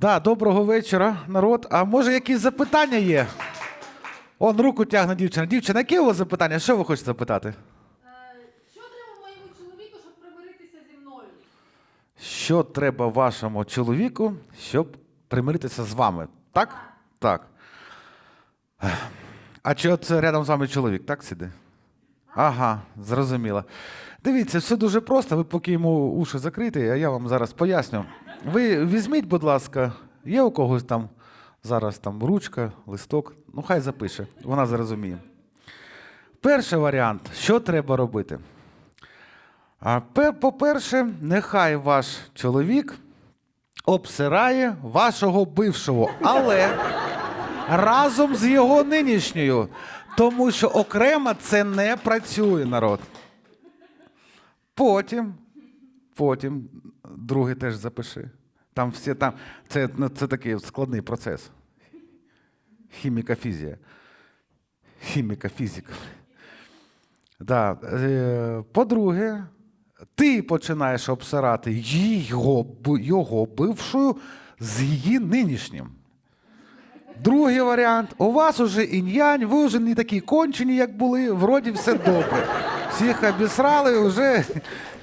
Да, доброго вечора, народ. А може якісь запитання є? Он руку тягне дівчина. Дівчина, яке у вас запитання? Що ви хочете запитати? Е, Що треба моєму чоловіку, щоб примиритися зі мною? Що треба вашому чоловіку, щоб примиритися з вами? Так? Так. А чи це рядом з вами чоловік, так сиди? Ага, зрозуміло. Дивіться, все дуже просто. Ви поки йому уші закриті, а я вам зараз поясню. Ви візьміть, будь ласка, є у когось там зараз там ручка, листок. Ну, хай запише, вона зрозуміє. Перший варіант, що треба робити? По-перше, нехай ваш чоловік обсирає вашого бившого, але разом з його нинішньою. Тому що окремо це не працює, народ. Потім, потім, другий теж запиши. Там всі там, це, ну, це такий складний процес. Хіміка фізія. Хіміка фізика. Да. Е, по-друге, ти починаєш обсирати його, його бившою з її нинішнім. Другий варіант. У вас уже інь-янь, ви вже не такі кончені, як були, вроді все добре. Всіх обісрали, вже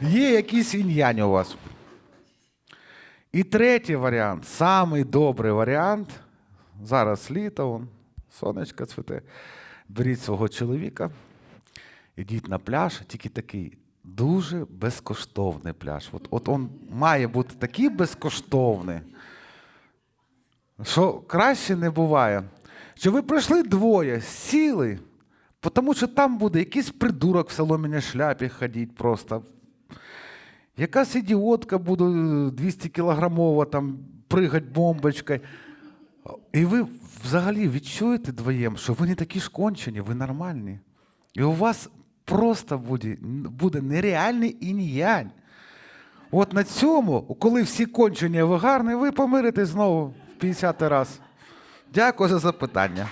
є якийсь інь-янь у вас. І третій варіант, самий добрий варіант. Зараз літо, он, сонечко цвіте. Беріть свого чоловіка, ідіть на пляж, тільки такий дуже безкоштовний пляж. От, от он має бути такий безкоштовний, що краще не буває. Що ви прийшли двоє, сіли, тому що там буде якийсь придурок в соломіній шляпі ходіть просто. Якась ідіотка буде 200 кілограмова, там пригать бомбочкою. І ви взагалі відчуєте двоєм, що ви не такі ж кончені, ви нормальні. І у вас просто буде, буде нереальний інь-янь. От на цьому, коли всі кончені, ви гарні, ви помиритесь знову в 50 раз. Дякую за запитання.